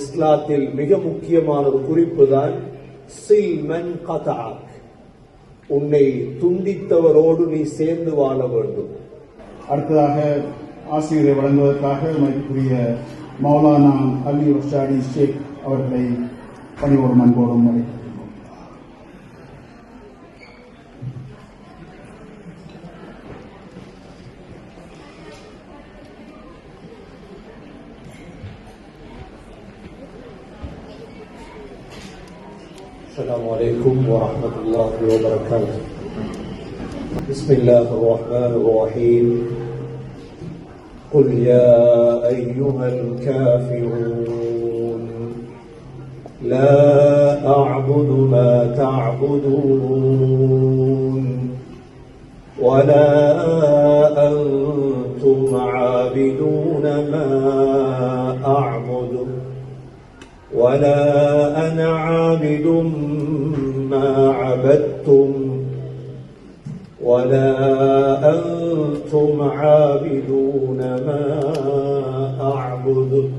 இஸ்லாத்தில் மிக முக்கியமான ஒரு குறிப்பு தான் சில்மன் கதாக் உன்னை துண்டித்தவரோடு நீ சேர்ந்து வாழ வேண்டும். அடுத்ததாக ஆசிரியரை வழங்குவதற்காக மதிப்புரிய மௌலானா அலி ரஷாடி ஷேக் அவர்களை பணிவோடும் அன்போடும் அழைக்கிறோம். السلام عليكم ورحمة الله وبركاته. بسم الله الرحمن الرحيم. قل يا أيها الكافرون لا أعبد ما تعبدون ولا ولا أنا عابد ما عبدتم ولا أنتم عابدون ما أعبد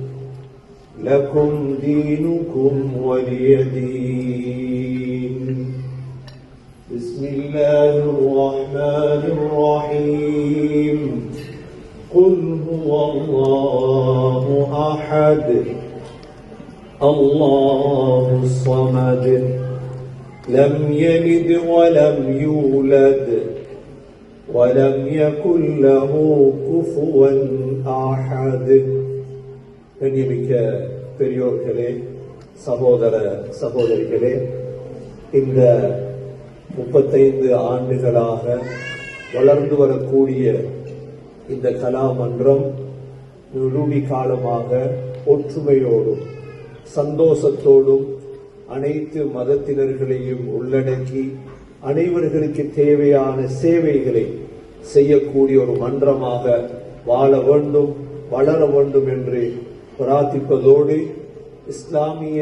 لكم دينكم ولي دين بسم الله الرحمن الرحيم قل هو الله أحد الله الصمد لم يلد ولم يولد ولم يكن له كفوا أحد கண்ணியமிக்க பெரியோர்களே சகோதர சகோதரிகளே இந்த முப்பத்தைந்து ஆண்டுகளாக வளர்ந்து வரக்கூடிய இந்த கலாமன்றம் நுழுவி காலமாக ஒற்றுமையோடும் சந்தோஷத்தோடும் அனைத்து மதத்தினர்களையும் உள்ளடக்கி அனைவர்களுக்கு தேவையான சேவைகளை செய்யக்கூடிய ஒரு மன்றமாக வாழ வேண்டும் வளர வேண்டும் என்று பிரார்த்திப்பதோடு இஸ்லாமிய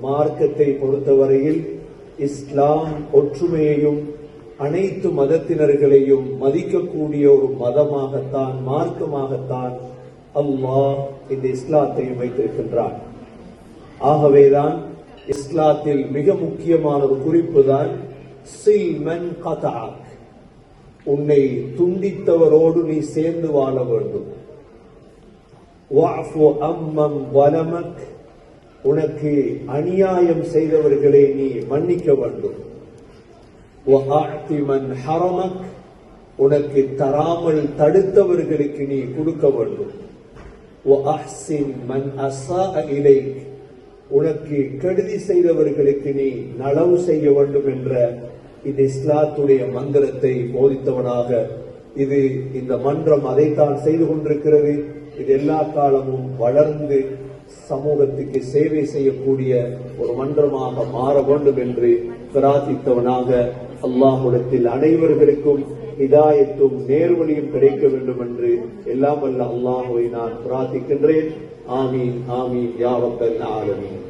மார்க்கத்தை பொறுத்தவரையில் இஸ்லாம் ஒற்றுமையையும் அனைத்து மதத்தினர்களையும் மதிக்கக்கூடிய ஒரு மதமாகத்தான் மார்க்கமாகத்தான் அல்லாஹ் இந்த இஸ்லாத்தையும் வைத்திருக்கின்றான். ஆகவேதான் இஸ்லாத்தில் மிக முக்கியமான ஒரு குறிப்பு தான் சில்மன் கதாக் உன்னை துண்டித்தவரோடு நீ சேர்ந்து வாழ வேண்டும். வலமக். உனக்கு அநியாயம் செய்தவர்களை நீ மன்னிக்க வேண்டும். மன் ஹரமக். உனக்கு தராமல் தடுத்தவர்களுக்கு நீ கொடுக்க வேண்டும். மன் அசா இலைக். உனக்கு கெடுதி செய்தவர்களுக்கு நீ நலவு செய்ய வேண்டும் என்ற இந்த இஸ்லாத்துடைய மந்திரத்தை போதித்தவனாக இது இந்த மன்றம் அதைத்தான் செய்து கொண்டிருக்கிறது. இது எல்லா காலமும் வளர்ந்து சமூகத்துக்கு சேவை செய்யக்கூடிய ஒரு மன்றமாக மாற வேண்டும் என்று பிரார்த்தித்தவனாக அல்லாஹுடத்தில் அனைவர்களுக்கும் இதாயத்தும் நேர்வழியும் கிடைக்க வேண்டும் என்று எல்லாம் வல்ல அல்லாஹுவை நான் பிரார்த்திக்கின்றேன். ஆமீன் ஆமீன் யாவக்கல் ஆலமீன்.